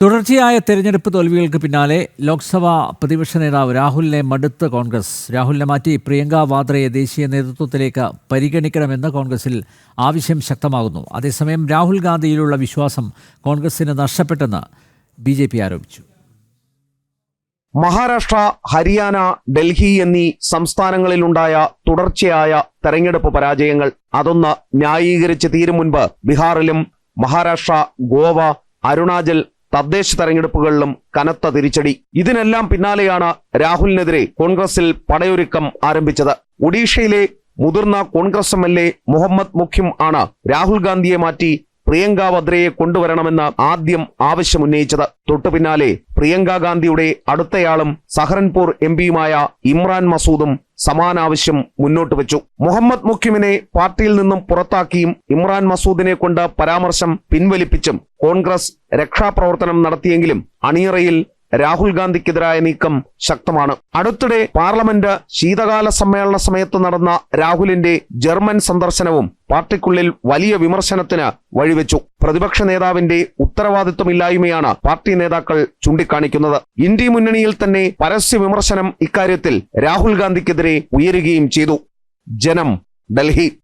തുടർച്ചയായ തെരഞ്ഞെടുപ്പ് തോൽവികൾക്ക് പിന്നാലെ ലോക്സഭാ പ്രതിപക്ഷ നേതാവ് രാഹുലിനെ മടുത്ത് കോൺഗ്രസ്. രാഹുലിനെ മാറ്റി പ്രിയങ്ക വാദ്രയെ ദേശീയ നേതൃത്വത്തിലേക്ക് പരിഗണിക്കണമെന്ന് കോൺഗ്രസിൽ ആവശ്യം ശക്തമാകുന്നു. അതേസമയം രാഹുൽ ഗാന്ധിയിലുള്ള വിശ്വാസം കോൺഗ്രസിന് നഷ്ടപ്പെട്ടെന്ന് ബി ആരോപിച്ചു. മഹാരാഷ്ട്ര ഹരിയാന ഡൽഹി എന്നീ സംസ്ഥാനങ്ങളിലുണ്ടായ തുടർച്ചയായ തെരഞ്ഞെടുപ്പ് പരാജയങ്ങൾ അതൊന്ന് ന്യായീകരിച്ച് തീരും മുൻപ് ബീഹാറിലും മഹാരാഷ്ട്ര ഗോവ അരുണാചൽ തദ്ദേശ തെരഞ്ഞെടുപ്പുകളിലും കനത്ത തിരിച്ചടി. ഇതിനെല്ലാം പിന്നാലെയാണ് രാഹുലിനെതിരെ കോൺഗ്രസിൽ പടയൊരുക്കം ആരംഭിച്ചത്. ഒഡീഷയിലെ മുതിർന്ന Congress M L A Mohammed മുഖ്യം ആണ് രാഹുൽ ഗാന്ധിയെ മാറ്റി പ്രിയങ്ക വദ്രയെ കൊണ്ടുവരണമെന്ന് ആദ്യം ആവശ്യമുന്നയിച്ചത് തൊട്ടു പിന്നാലെ പ്രിയങ്ക ഗാന്ധിയുടെ അടുത്തയാളും സഹറൻപൂർ എം പിയുമായ ഇമ്രാൻ മസൂദും സമാന ആവശ്യം മുന്നോട്ട് വെച്ചു. മുഹമ്മദ് മുഖ്യമിനെ പാർട്ടിയിൽ നിന്നും പുറത്താക്കിയും ഇമ്രാൻ മസൂദിനെ കൊണ്ട് പരാമർശം പിൻവലിപ്പിച്ചും കോൺഗ്രസ് രക്ഷാപ്രവർത്തനം നടത്തിയെങ്കിലും അണിയറയിൽ രാഹുൽ ഗാന്ധിക്കെതിരായ നീക്കം ശക്തമാണ്. അടുത്തിടെ പാർലമെന്റ് ശീതകാല സമ്മേളന സമയത്ത് നടന്ന രാഹുലിന്റെ ജർമ്മൻ സന്ദർശനവും പാർട്ടിക്കുള്ളിൽ വലിയ വിമർശനത്തിന് വഴിവെച്ചു. പ്രതിപക്ഷ നേതാവിന്റെ ഉത്തരവാദിത്വമില്ലായ്മയാണ് പാർട്ടി നേതാക്കൾ ചൂണ്ടിക്കാണിക്കുന്നത്. ഇന്ത്യ മുന്നണിയിൽ തന്നെ പരസ്യ വിമർശനം ഇക്കാര്യത്തിൽ രാഹുൽ ഗാന്ധിക്കെതിരെ ഉയരുകയും ചെയ്തു. ജനം ഡൽഹി.